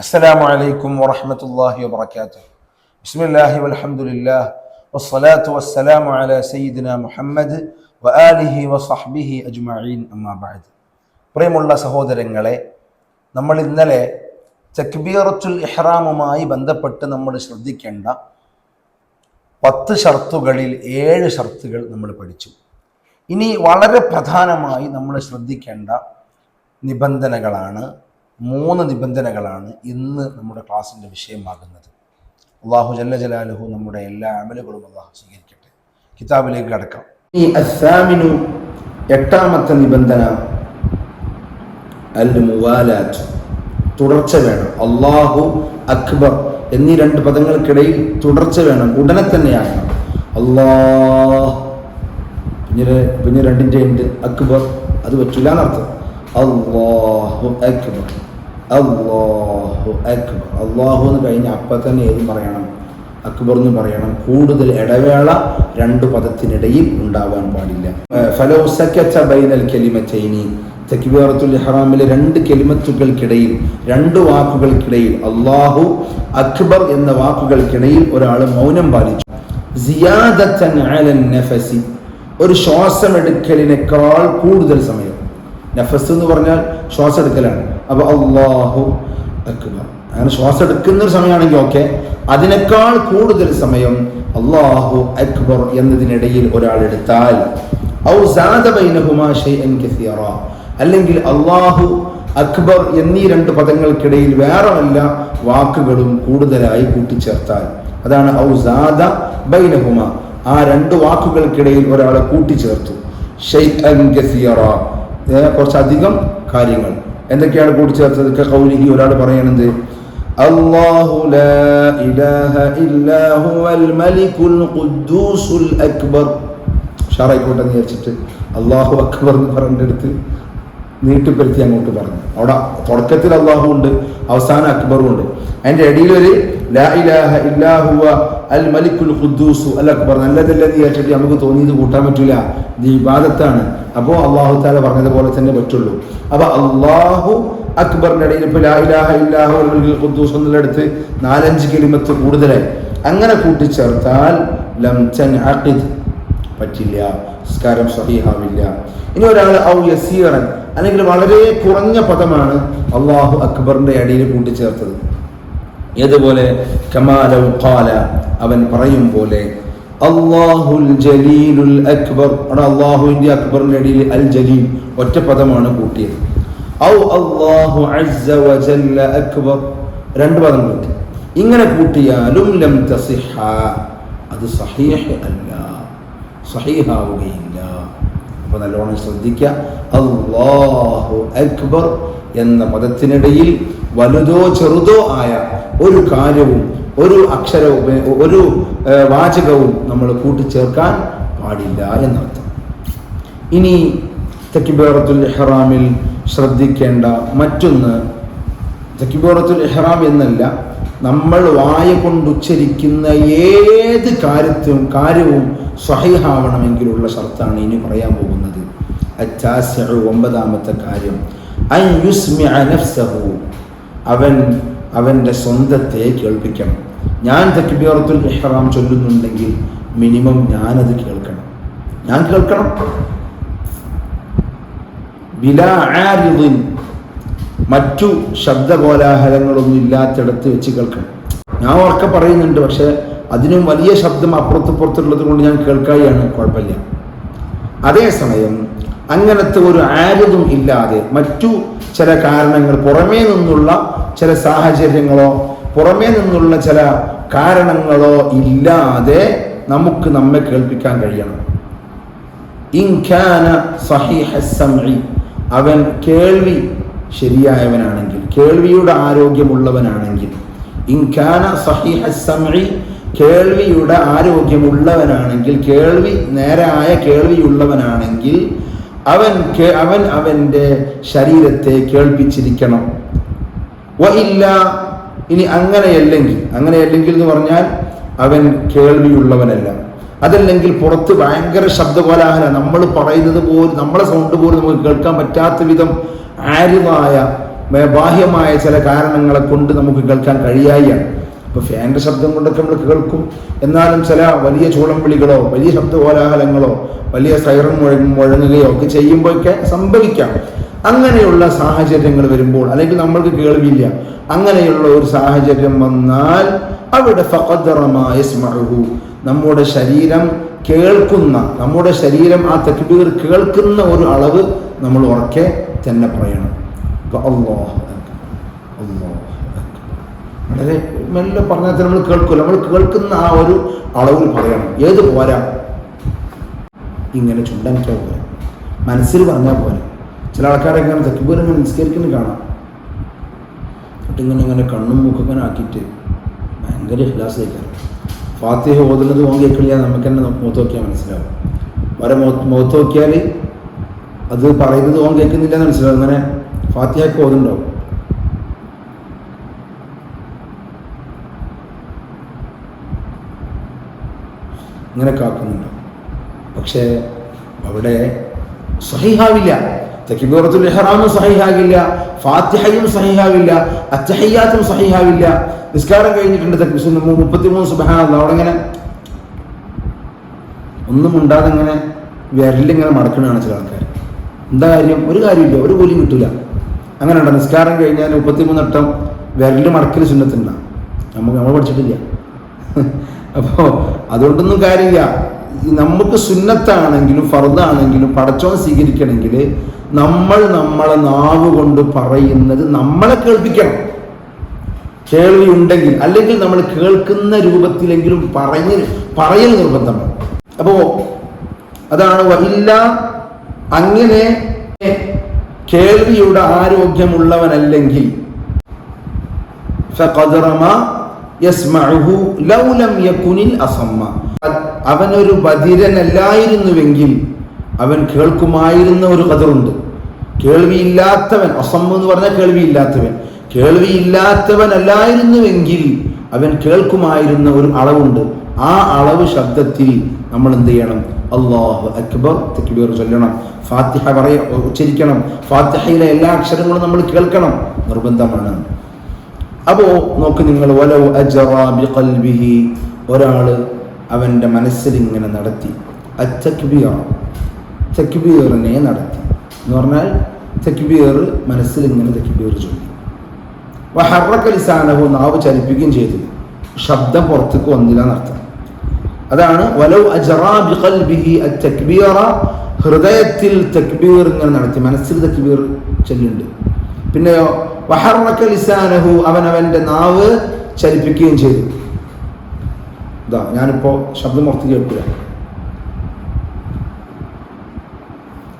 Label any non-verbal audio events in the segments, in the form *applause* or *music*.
السلام عليكم ورحمة الله وبركاته بسم الله والحمد لله والصلاة والسلام على سيدنا محمد وآله وصحبه أجمعين أما بعد പ്രിയമുള്ള സഹോദരങ്ങളെ നമ്മൾ ഇന്നലെ തക്ബീറത്തുൽ ഇഹ്റാമുമായി ബന്ധപ്പെട്ട് നമ്മൾ ശ്രദ്ധിക്കേണ്ട പത്ത് ഷർത്തുകളിൽ ഏഴ് ഷർത്തുകൾ നമ്മൾ പഠിച്ചു ഇനി വളരെ പ്രധാനമായി നമ്മൾ ശ്രദ്ധിക്കേണ്ട നിബന്ധനകളാണ് മൂന്ന് നിബന്ധനകളാണ് ഇന്ന് നമ്മുടെ ക്ലാസ്സിന്റെ വിഷയമാകുന്നത്. അള്ളാഹു ജല്ല ജലാലുഹു നമ്മുടെ എല്ലാ അമലുകളും അള്ളാഹു സ്വീകരിക്കട്ടെ. കിതാബിലേക്ക് കടക്കാം. ഈ അസാമിനു എട്ടാമത്തെ നിബന്ധന അൽ മുവാലാറ്റ് തുടർച്ച വേണം. അള്ളാഹു അക്ബർ എന്നീ രണ്ട് പദങ്ങൾക്കിടയിൽ തുടർച്ച വേണം. ഉടനെ തന്നെയാണ് അള്ളാഹ്. പിന്നെ പിന്നെ രണ്ടിന്റെ ഉണ്ട് അക്ബർ. അത് പറ്റില്ല എന്നർത്ഥം. അള്ളാഹു അക്ബർ. അള്ളാഹു അക്ബർ. അള്ളാഹു എന്ന് കഴിഞ്ഞ അപ്പം തന്നെ ഏതും പറയണം? അക്ബർ എന്ന് പറയണം. കൂടുതൽ ഇടവേള രണ്ട് പദത്തിനിടയിൽ ഉണ്ടാവാൻ പാടില്ല. ഫലോസൈനൽ ബൈനൽ കലിമച്ചൈനി തക്ബീറത്തുൽ ഇഹ്റാമിലെ രണ്ട് കെലിമത്തുകൾക്കിടയിൽ രണ്ട് വാക്കുകൾക്കിടയിൽ അള്ളാഹു അക്ബർ എന്ന വാക്കുകൾക്കിടയിൽ ഒരാൾ മൗനം പാലിച്ചു. നഫസി. ഒരു ശ്വാസമെടുക്കലിനേക്കാൾ കൂടുതൽ സമയം. നഫസ് എന്ന് പറഞ്ഞാൽ ശ്വാസം എടുക്കലാണ് അപ്പൊ അള്ളാഹു അക്ബർ. അങ്ങനെ ശ്വാസം എടുക്കുന്ന ഒരു സമയമാണെങ്കിൽ ഓക്കെ. അതിനേക്കാൾ കൂടുതൽ സമയം അള്ളാഹു അക്ബർ എന്നതിനിടയിൽ ഒരാൾ എടുത്താൽ. അല്ലെങ്കിൽ അള്ളാഹു അക്ബർ എന്നീ രണ്ട് പദങ്ങൾക്കിടയിൽ വേറെ വല്ല വാക്കുകളും കൂടുതലായി കൂട്ടിച്ചേർത്താൽ. അതാണ് ഔസാദ ബൈനഹുമ. ആ രണ്ട് വാക്കുകൾക്കിടയിൽ ഒരാളെ കൂട്ടിച്ചേർത്തു. കുറച്ചധികം കാര്യങ്ങൾ. എന്തൊക്കെയാണ് കൂട്ടിച്ചേർത്തത്? കൗലിഹി ഒരാൾ പറയണത്. അല്ലാഹു ലാ ഇലാഹ ഖുദ്ദൂസുൽ അക്ബർ. ഷാറായിക്കോട്ടെ വിചാരിച്ചിട്ട് അള്ളാഹു അക്ബർ എന്ന് പറഞ്ഞെടുത്ത് നീട്ടിപ്പരുത്തി അങ്ങോട്ട് പറഞ്ഞു. അവിടെ തുടക്കത്തിൽ അള്ളാഹു ഉണ്ട് അവസാനം അക്ബറും ഉണ്ട്. അതിന്റെ ഇടയിൽ ഒരു അൽ മലിക്കുൽ ഖുദ്ദൂസു അൽ അക്ബർ നല്ലതല്ലെന്ന് വിചാരിച്ചിട്ട് നമുക്ക് തോന്നിയത് കൂട്ടാൻ പറ്റില്ല ഇത് ഇബാദത്താണ്. അപ്പോൾ അള്ളാഹു താല പറഞ്ഞതുപോലെ തന്നെ പറ്റുള്ളൂ. അപ്പൊ അള്ളാഹു അക്ബറിന്റെ ഇടയിൽ ഇപ്പൊ ലാ ഇലാഹ ഇല്ലാഹു അൽ മലിക്കുൽ ഖുദ്ദൂസ് എന്നുള്ളിടത്ത് നാലഞ്ച് കിലിമത്ത് കൂടുതലായി. അങ്ങനെ കൂട്ടിച്ചേർത്താൽ ലം തൻഅഖിദ് പറ്റില്ല സംസ്കാരം സഹിഹാവില്ല. ഇനി ഒരാൾ ഔ യസീറൻ അല്ലെങ്കിൽ വളരെ കുറഞ്ഞ പദമാണ് അള്ളാഹു അക്ബറിന്റെ അടിയിൽ കൂട്ടിച്ചേർത്തത്. ഏതുപോലെ? കമാലൗ ഖാല. അവൻ പറയും പോലെ അള്ളാഹുൽ ജലീലുൽ അക്ബർ. അവിടെ അള്ളാഹുവിന്റെ അക്ബറിന്റെ ഇടയിൽ അൽ ജലീൽ ഒറ്റ പദമാണ് കൂട്ടിയത്. ഔ അള്ളാഹു അസ്സ വജല്ല അക്ബർ. രണ്ട് പദം കൂട്ടി. ഇങ്ങനെ കൂട്ടിയാലും ലം തസിഹ. അത് സഹീഹ് അല്ല. സഹീഹാവുകയില്ല. അപ്പോൾ നല്ലോണം ശ്രദ്ധിക്കുക അള്ളാഹു അക്ബർ എന്ന പദത്തിനിടയിൽ വലുതോ ചെറുതോ ആയ ഒരു കാര്യവും ഒരു അക്ഷരവും ഒരു വാചകവും നമ്മൾ കൂട്ടിച്ചേർക്കാൻ പാടില്ല എന്നർത്ഥം. ഇനി തെക്കിബേറത്തുൽ ഇഹ്റാമിൽ ശ്രദ്ധിക്കേണ്ട മറ്റൊന്ന് തെക്കിബേറത്തുൽ ഇഹ്റാം എന്നല്ല നമ്മൾ വായ കൊണ്ട് ഉച്ചരിക്കുന്ന ഏത് കാര്യത്തും കാര്യവും സ്വഹീഹാവണമെങ്കിലുള്ള ഷർത്താണ് ഇനി പറയാൻ പോകുന്നത്. ഒമ്പതാമത്തെ കാര്യം. അവൻ അവന്റെ സ്വന്തത്തെ കേൾപ്പിക്കണം. ഞാൻ തക്ബീറത്തുൽ ഇഹ്റാം ചൊല്ലുന്നുണ്ടെങ്കിൽ മിനിമം ഞാനത് കേൾക്കണം. ഞാൻ കേൾക്കണം. ബിലാ ആരിദിൻ. മറ്റു ശബ്ദകോലാഹലങ്ങളൊന്നും ഇല്ലാത്തിടത്ത് വെച്ച് കേൾക്കണം. ഞാൻ ഉറക്കെ പറയുന്നുണ്ട് പക്ഷെ അതിനും വലിയ ശബ്ദം അപ്പുറത്തുപ്പുറത്തുള്ളത് കൊണ്ട് ഞാൻ കേൾക്കാതെയാണ് കുഴപ്പമില്ല. അതേസമയം അങ്ങനത്തെ ഒരു ആരതും ഇല്ലാതെ മറ്റു ചില കാരണങ്ങൾ പുറമേ നിന്നുള്ള ചില സാഹചര്യങ്ങളോ പുറമേ നിന്നുള്ള ചില കാരണങ്ങളോ ഇല്ലാതെ നമുക്ക് നമ്മെ കേൾപ്പിക്കാൻ കഴിയണം. ഇൻഖാന സഹീഹ അവൻ കേൾവി ശരിയായവനാണെങ്കിൽ കേൾവിയുടെ ആരോഗ്യമുള്ളവനാണെങ്കിൽ ഇൻഖാന സഹീഹ സംഇ കേൾവിയുടെ ആരോഗ്യമുള്ളവനാണെങ്കിൽ കേൾവി നേരായ കേൾവിയുള്ളവനാണെങ്കിൽ അവൻ അവൻ അവന്റെ ശരീരത്തെ കേൾപ്പിച്ചിരിക്കണം. വ ഇല്ല ഇനി അങ്ങനെയല്ലെങ്കിൽ അങ്ങനെയല്ലെങ്കിൽ എന്ന് പറഞ്ഞാൽ അവൻ കേൾവിയുള്ളവനല്ല. അതല്ലെങ്കിൽ പുറത്ത് ഭയങ്കര ശബ്ദകോലാഹല. നമ്മൾ പറയുന്നത് പോലും നമ്മളെ സൗണ്ട് പോലും നമുക്ക് കേൾക്കാൻ പറ്റാത്ത വിധം ആര്യമായ ബാഹ്യമായ ചില കാരണങ്ങളെ കൊണ്ട് നമുക്ക് കേൾക്കാൻ കഴിയായിയാണ് ഇപ്പൊ ഫാന്റെ ശബ്ദം കൊണ്ടൊക്കെ നമ്മൾ കേൾക്കും. എന്നാലും ചില വലിയ ചൂളം വിളികളോ വലിയ ശബ്ദ കോലാഹലങ്ങളോ വലിയ മുഴങ്ങ മുഴങ്ങുകയോ ഒക്കെ ചെയ്യുമ്പോഴൊക്കെ സംഭവിക്കാം. അങ്ങനെയുള്ള സാഹചര്യങ്ങൾ വരുമ്പോൾ അല്ലെങ്കിൽ നമ്മൾക്ക് കേൾവില്ല അങ്ങനെയുള്ള ഒരു സാഹചര്യം വന്നാൽ അവിടെ ഫഖദ്റമാ യസ്മഉഹു. നമ്മുടെ ശരീരം കേൾക്കുന്ന നമ്മുടെ ശരീരം ആ തക്ബീർ കേൾക്കുന്ന ഒരു അളവ് നമ്മൾ ഉറക്കെ തന്നെ പറയണം. വളരെ മെല്ലെ പറഞ്ഞാൽ നമ്മൾ കേൾക്കില്ല നമ്മൾ കേൾക്കുന്ന ആ ഒരു അളവിൽ പറയണം. ഏത് പോരാ? ഇങ്ങനെ ചുണ്ടനിക്കാൻ പോരാ മനസ്സിൽ പറഞ്ഞാൽ പോരാ. ചില ആൾക്കാരെ ഇങ്ങനെ തെക്കുപോലെ ഇങ്ങനെ നിസ്കരിക്കുന്നത് കാണാം. എന്നിട്ട് ഇങ്ങനെ കണ്ണും മുഖങ്ങനെ ആക്കിയിട്ട് ഭയങ്കര ഹിലാസ് കഴിക്കാറ് ഫാത്തിഹ ഓതുന്നത് ഓൻ കേൾക്കില്ല നമുക്ക് തന്നെ മുഖത്ത് നോക്കിയാൽ മനസ്സിലാവും. വരെ മുഖത്ത് നോക്കിയാൽ അത് പറയുന്നത് ഓൻ കേൾക്കുന്നില്ല എന്ന് മനസ്സിലാവും. അങ്ങനെ ഫാത്തിഹയൊക്കെ ഓതുണ്ടാവും അങ്ങനെ കാക്കുന്നുണ്ടാവും. പക്ഷേ അവിടെ സഹിഹാവില്ല. തക്കിബീറത്തുൽ ഇഹ്റാമും സഹിഹാകില്ല ഫാത്തിഹയും സഹിഹാവില്ല അത്തഹയ്യാത്തും സഹിഹാവില്ല. നിസ്കാരം കഴിഞ്ഞിട്ടുണ്ട് തക്ബീർ മുപ്പത്തിമൂന്ന് സുബഹാനല്ല അവിടെ ഇങ്ങനെ ഒന്നും ഉണ്ടാതെ ഇങ്ങനെ വിരലിങ്ങനെ മടക്കണതാണ് ചില ആൾക്കാർ എന്താ കാര്യം? ഒരു കാര്യമില്ല ഒരു കൂലിയും കിട്ടൂല. അങ്ങനെ ഉണ്ടോ നിസ്കാരം കഴിഞ്ഞാൽ മുപ്പത്തിമൂന്ന് വട്ടം വിരലിൽ മടക്കൽ സുന്നത്തുണ്ട? നമുക്ക് നമ്മൾ പഠിച്ചിട്ടില്ല. *laughs* അപ്പോൾ അതുകൊണ്ടൊന്നും കാര്യമില്ല. നമുക്ക് സുന്നത്താണെങ്കിലും ഫർദാണെങ്കിലും പടച്ചോൻ സ്വീകരിക്കണമെങ്കിൽ നമ്മൾ നമ്മളെ നാവ് കൊണ്ട് പറയുന്നത് നമ്മളെ കേൾപ്പിക്കണം. കേൾവി ഉണ്ടെങ്കിൽ അല്ലെങ്കിൽ നമ്മൾ കേൾക്കുന്ന രൂപത്തിലെങ്കിലും പറഞ്ഞ് പറയൽ നിർബന്ധമാണ്. അപ്പോ അതാണ് വഹില്ല അങ്ങനെ കേൾവിയുടെ ആരോഗ്യമുള്ളവനല്ലെങ്കിൽ. അവനൊരു ബധിരനല്ലായിരുന്നുവെങ്കിൽ അവൻ കേൾക്കുമായിരുന്ന ഒരു കതറുണ്ട് കേൾവിയില്ലാത്തവൻ അസമ്മ എന്ന് പറഞ്ഞാൽ കേൾവിയില്ലാത്തവൻ. കേൾവിയില്ലാത്തവനല്ലായിരുന്നുവെങ്കിൽ അവൻ കേൾക്കുമായിരുന്ന ഒരു അളവുണ്ട്. ആ അളവ് ശബ്ദത്തിൽ നമ്മൾ എന്ത് ചെയ്യണം? അള്ളാഹു അക്ബർ തക്ബീർ ചൊല്ലണം. ഫാത്തിഹ പറയ ഉച്ചരിക്കണം. ഫാത്തിഹയിലെ എല്ലാ അക്ഷരങ്ങളും നമ്മൾ കേൾക്കണം. നിർബന്ധമാണ്. അപ്പോ നോക്ക് നിങ്ങൾ അവന്റെ ഒരാൾ അവന്റെ മനസ്സിൽ ഇങ്ങനെ നടത്തി. അച്ചക്ബിയാണ് തക്ബീറിനെ നടത്തി. എന്ന് പറഞ്ഞാൽ തക്ബീർ മനസ്സിൽ ഇങ്ങനെ തക്ബീർ ചൊല്ലി. വഹറക്ക ലിസാനഹു നാവ് ചലിപ്പിക്കുകയും ചെയ്തു. ശബ്ദം പുറത്തേക്ക് വന്നില്ല എന്നർത്ഥം. അതാണ് വലവ് അജറാ ബിഖൽബിഹി അത്തക്ബീറ ഹൃദയത്തിൽ തക്ബീർ ഇങ്ങനെ നടത്തി മനസ്സിൽ തക്ബീർ ചൊല്ലുണ്ട്. പിന്നെയോ വഹറക്ക ലിസാനഹു അവൻ അവന്റെ നാവ് ചലിപ്പിക്കുകയും ചെയ്തു. ഇതാ ഞാനിപ്പോ ശബ്ദം പുറത്ത് കേൾക്കുക.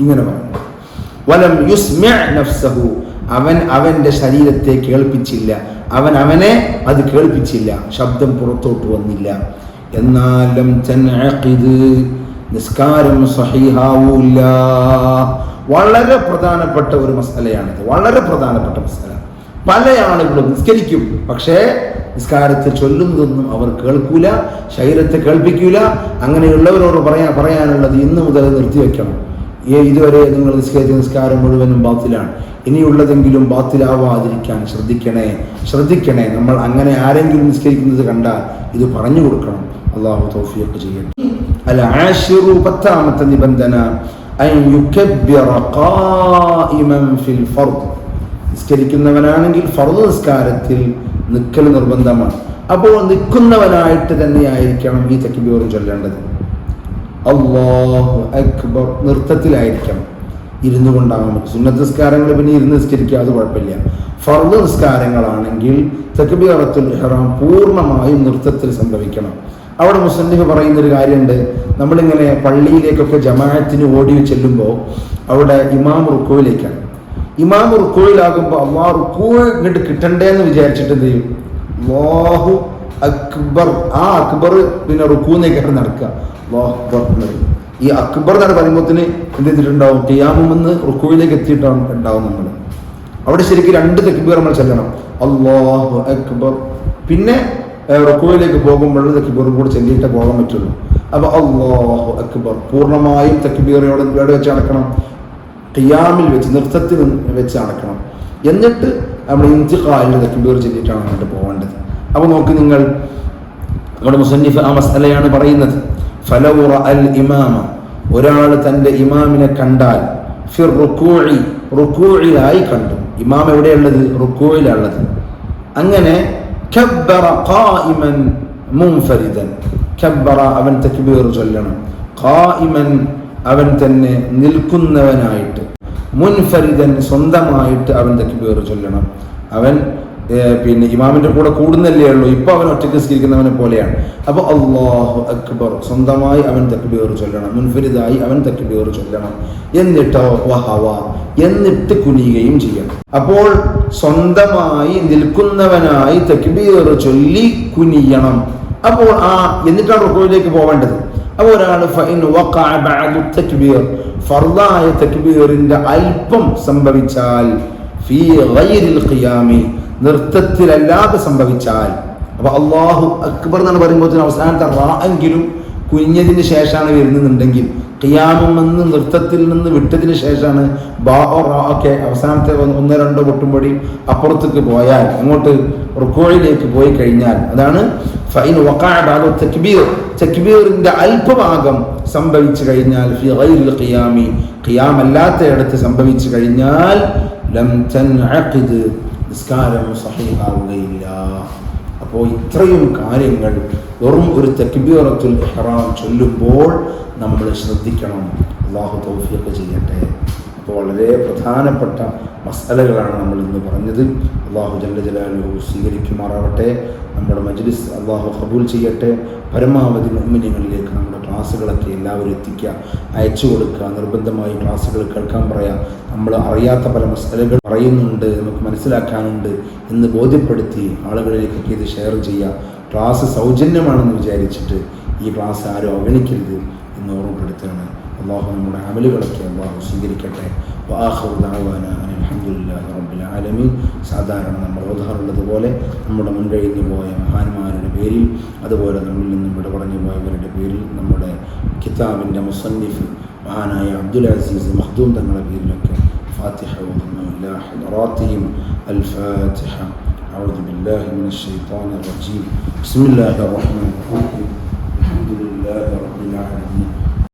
ഇങ്ങനെ പറഞ്ഞു. വലം യുസ്മ നഫ്സഹു. അവൻ അവന്റെ ശരീരത്തെ കേൾപ്പിച്ചില്ല. അവൻ അവനെ അത് കേൾപ്പിച്ചില്ല. ശബ്ദം പുറത്തോട്ട് വന്നില്ല. എന്നാലും നിസ്കാരം സഹിഹാവൂല്ല വളരെ പ്രധാനപ്പെട്ട ഒരു മസലയാണിത്. വളരെ പ്രധാനപ്പെട്ട മസല. പല ആളുകളും നിസ്കരിക്കും. പക്ഷേ നിസ്കാരത്തെ ചൊല്ലുന്നതൊന്നും അവർ കേൾക്കൂല ശരീരത്തെ കേൾപ്പിക്കൂല. അങ്ങനെയുള്ളവരോട് പറയാ പറയാനുള്ളത് ഇന്ന് മുതൽ നിർത്തിവെക്കണം. ഇതുവരെ നിങ്ങൾ നിസ്കരിച്ച നിസ്കാരം മുഴുവനും ബാത്തിലാണ്. ഇനിയുള്ളതെങ്കിലും ബാത്തിലാവാതിരിക്കാൻ ശ്രദ്ധിക്കണേ. ശ്രദ്ധിക്കണേ. നമ്മൾ അങ്ങനെ ആരെങ്കിലും നിസ്കരിക്കുന്നത് കണ്ടാൽ ഇത് പറഞ്ഞു കൊടുക്കണം. അള്ളാഹു തോഫിയൊക്കെ ചെയ്യണം അല്ല ആഷിറു പത്താമത്തെ നിബന്ധന നിസ്കരിക്കുന്നവനാണെങ്കിൽ ഫർദ് നിസ്കാരത്തിൽ നിൽക്കൽ നിർബന്ധമാണ്. അപ്പോൾ നിൽക്കുന്നവനായിട്ട് തന്നെയായിരിക്കണം ഈ തെക്കിബിയോറും ചൊല്ലേണ്ടത്. അള്ളാഹു അക്ബർ. നൃത്തത്തിലായിരിക്കണം ഇരുന്നു കൊണ്ടാകാൻ പറ്റും. സുന്നത്ത് നിസ്കാരങ്ങൾ പിന്നെ ഇരുന്ന് നിസ്കരിക്കുക അത് കുഴപ്പമില്ല. ഫർദ് നിസ്കാരങ്ങളാണെങ്കിൽ തെക്കുബിറത്തുൽ ഇഹ്റാം പൂർണമായും നൃത്തത്തിൽ സംഭവിക്കണം. അവിടെ മുസ്ലിം പറയുന്ന ഒരു കാര്യമുണ്ട്. നമ്മളിങ്ങനെ പള്ളിയിലേക്കൊക്കെ ജമാഅത്തിന് ഓടി ചെല്ലുമ്പോൾ അവിടെ ഇമാം റുക്കോയിലേക്കാണ്. ഇമാം റുക്കോയിലാകുമ്പോൾ അള്ളാ റുക്കോ ഇങ്ങോട്ട് കിട്ടണ്ടേ എന്ന് വിചാരിച്ചിട്ട് എന്ത് ചെയ്യും? അക്ബർ. ആ അക്ബർ പിന്നെ റുക്കൂന്നേക്കാണ് നടക്കുക. ഈ അക്ബർ എന്നാണ് പറയുമ്പോത്തിന് എന്ത് ചെയ്തിട്ടുണ്ടാവും? ടിയാമെന്ന് റുക്കുവിലേക്ക് എത്തിയിട്ടാണ് ഉണ്ടാവും നമ്മൾ. അവിടെ ശരിക്കും രണ്ട് തെക്കുബീർ നമ്മൾ ചെല്ലണം. അള്ളാഹു അക്ബർ. പിന്നെ റുക്കുവിലേക്ക് പോകുമ്പോൾ തെക്കുബീറും കൂടെ ചെല്ലിയിട്ടേ പോകാൻ പറ്റുള്ളൂ. അപ്പൊ അള്ളാഹു അക്ബർ പൂർണമായും തെക്കുബീറോടെ ഇവിടെ വെച്ച് നടക്കണം. ഖിയാമിൽ വെച്ച് നൃത്തത്തിൽ വെച്ച് നടക്കണം. എന്നിട്ട് നമ്മൾ ഇന്തിഖാലിൽ തെക്കിബീർ ചെല്ലിയിട്ടാണ് അങ്ങോട്ട് പോകേണ്ടത്. അപ്പോൾ നോക്ക് നിങ്ങൾ നമ്മുടെ മുസന്നിഫ് ആ മസലയാണ് പറയുന്നത്. ഫലൗറ അൽ ഇമാമ. ഒരാൾ തന്റെ ഇമാമിനെ കണ്ടാൽ ഫിർ റുക്കൂഴി റുക്കൂഴിലായി കണ്ടു. ഇമാം എവിടെയുള്ളത്? റുക്കൂഴിലുള്ളത് അങ്ങനെ കബ്ബറ ഖായിമൻ മുൻഫരിദൻ. കബ്ബറ അവൻ തക്ബീർ ചൊല്ലണം. ഖായിമൻ അവൻ തന്നെ നിൽക്കുന്നവനായിട്ട്. മുൻഫരിദൻ സ്വന്തമായിട്ട് അവൻ തക്ബീർ ചൊല്ലണം. അവൻ പിന്നെ ഇമാമിന്റെ കൂടെ കൂടുന്നല്ലേ ഉള്ളൂ. ഇപ്പോൾ അവൻ ഒറ്റയ്ക്ക് സ്കരിക്കുന്നവനെ പോലെയാണ്. അപ്പോൾ അള്ളാഹു അക്ബർ സ്വന്തമായി അവൻ തക്ബീർ ചൊല്ലണം. മുൻഫരിദായി അവൻ തക്ബീർ ചൊല്ലണം. എന്നിട്ടോ വഹവ എന്നിട്ട് കുനിയുകയും ചെയ്യണം. അപ്പോൾ സ്വന്തമായി നിൽക്കുന്നവനായി തക്ബീർ ചൊല്ലി കുനിയണം. അപ്പോൾ ആ എന്നിട്ടാണ് റുക്കോയിലേക്ക് പോവേണ്ടത്. അപ്പോൾ ഒരാൾ ഫൈൻ തക്ബീർ ഫർദായ തക്ബീറിന്റെ അല്പം സംഭവിച്ചാൽ ഫീ ഖിയാമി നൃത്തത്തിലല്ലാതെ സംഭവിച്ചാൽ. അപ്പൊ അള്ളാഹു അക്ബർ എന്നാണ് പറയുമ്പോൾ അവസാനത്തെ റാ എങ്കിലും കുഞ്ഞതിന് ശേഷമാണ് വരുന്നുണ്ടെങ്കിൽ ഖിയാമം എന്ന് നൃത്തത്തിൽ നിന്ന് വിട്ടതിന് ശേഷമാണ് ബാ റാ ഒക്കെ അവസാനത്തെ ഒന്ന് രണ്ടോ പൊട്ടുംപടി അപ്പുറത്തേക്ക് പോയാൽ അങ്ങോട്ട് റുക്കോഴിലേക്ക് പോയി കഴിഞ്ഞാൽ അതാണ് ഫൈൻ ബഅദു തക്ബീർ. അല്പഭാഗം സംഭവിച്ചു കഴിഞ്ഞാൽ ഫി അല്ലാത്തയിടത്ത് സംഭവിച്ചു കഴിഞ്ഞാൽ ലം തൻഅഖിദ് നിസ്കാരം സഹീഹാവുകയില്ല അപ്പോൾ ഇത്രയും കാര്യങ്ങൾ വെറും ഒരു തക്ബീറത്തുൽ ഇഹ്റാം ചൊല്ലുമ്പോൾ നമ്മൾ ശ്രദ്ധിക്കണം. അള്ളാഹു തൗഫീഖ് ചെയ്യട്ടെ. അപ്പോൾ വളരെ പ്രധാനപ്പെട്ട മസലകളാണ് നമ്മൾ ഇന്ന് പറഞ്ഞത്. അള്ളാഹു ജല്ല ജലാലുഹു സ്വീകരിക്കുമാറാവട്ടെ. നമ്മുടെ മജ്ലിസ് അള്ളാഹു കബൂൽ ചെയ്യട്ടെ. പരമാവധി മുമ്മിനങ്ങളിലേക്ക് നമ്മുടെ ക്ലാസ്സുകളൊക്കെ എല്ലാവരും എത്തിക്കുക. അയച്ചു കൊടുക്കുക. നിർബന്ധമായി ക്ലാസ്സുകൾ കേൾക്കാൻ പറയാം. നമ്മൾ അറിയാത്ത പല മസലകൾ പറയുന്നുണ്ട് നമുക്ക് മനസ്സിലാക്കാനുണ്ട് എന്ന് ബോധ്യപ്പെടുത്തി ആളുകളിലേക്ക് ഇത് ഷെയർ ചെയ്യുക. ക്ലാസ് സൗജന്യമാണെന്ന് വിചാരിച്ചിട്ട് ഈ ക്ലാസ് ആരും അവഗണിക്കരുത് എന്ന് ഓർമ്മപ്പെടുത്തുകയാണ്. അള്ളാഹു നമ്മുടെ അമലുകളൊക്കെ അള്ളാഹു സ്വീകരിക്കട്ടെ വാഹു ദാവാന അലഹമുല്ലാ റബ്ബിൽ ആലമീൻ സാധാരണ നമ്മൾ ഓതാറുള്ളത് പോലെ നമ്മുടെ മുൻകഴിഞ്ഞു പോയ മഹാന്മാരുടെ പേരിൽ അതുപോലെ നമ്മിൽ നിന്നും ഇവിടെ പറഞ്ഞു പോയവരുടെ പേരിൽ നമ്മുടെ കിതാബിൻ്റെ മുസന്നിഫ് മഹാനായ അബ്ദുൽ അസീസ് മഖ്ദൂം തങ്ങളുടെ പേരിലൊക്കെ ഫാത്തിഹ ഓതുന്നു ഇലാ ഹദറാത്തിഹിം അൽ ഫാത്തിഹ أعوذ بالله من الشيطان الرجيم بسم الله الرحمن الرحيم الحمد لله رب العالمين